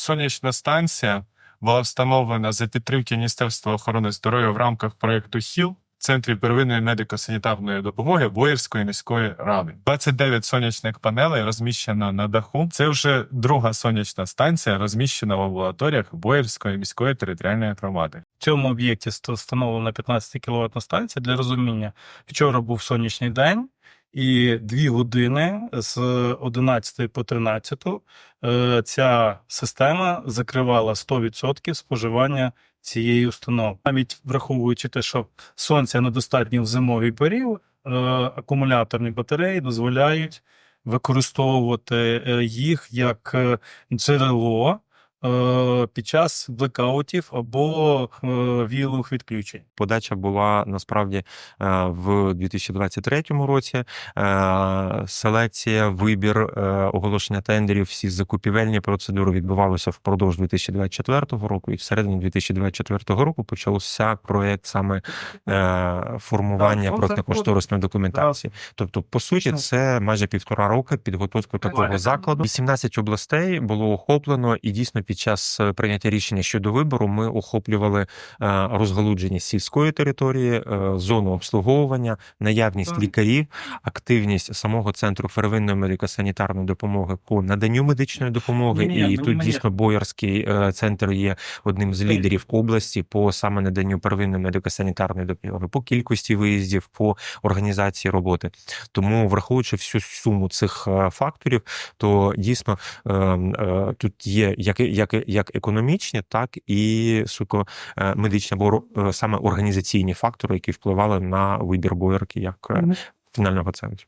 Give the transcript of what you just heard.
сонячна станція була встановлена за підтримки Міністерства охорони здоров'я в рамках проєкту ХІЛ центрі первинної медико-санітарної допомоги Боярської міської ради. 29 сонячних панелей розміщено на даху. Це вже друга сонячна станція, розміщена в амбулаторіях Боярської міської територіальної громади. В цьому об'єкті ст- встановлена 15 кВт станція. Для розуміння, вчора був сонячний день, і дві години з 11 по 13 е, ця система закривала 100% споживання цієї установи. Навіть враховуючи те, що сонця недостатньо в зимовий період, е, акумуляторні батареї дозволяють використовувати е, їх як джерело під час блекаутів або е, віялових відключень. Подача була насправді е, в 2023 році. Е, Селекція, вибір, е, оголошення тендерів, всі закупівельні процедури відбувалися впродовж 2024 року, і всередині 2024 року почався проект саме е, формування ну, проектно-кошторисної документації. Тобто, по суті, це майже півтора року підготовки такого закладу. 18 областей було охоплено, і дійсно під час е, прийняття рішення щодо вибору ми охоплювали е, розгалудженість сільської території, е, зону обслуговування, наявність Так. лікарів, активність самого центру первинної медико-санітарної допомоги по наданню медичної допомоги. І мені- тут дійсно боярський центр є одним з лідерів області по саме наданню первинної медико-санітарної допомоги, по кількості виїздів, по організації роботи. Тому, враховуючи всю суму цих факторів, то дійсно е, е, тут є як, як, як економічні, так і суко е, медичні або е, саме організаційні фактори, які впливали на вибір боярки як е, фінального центру.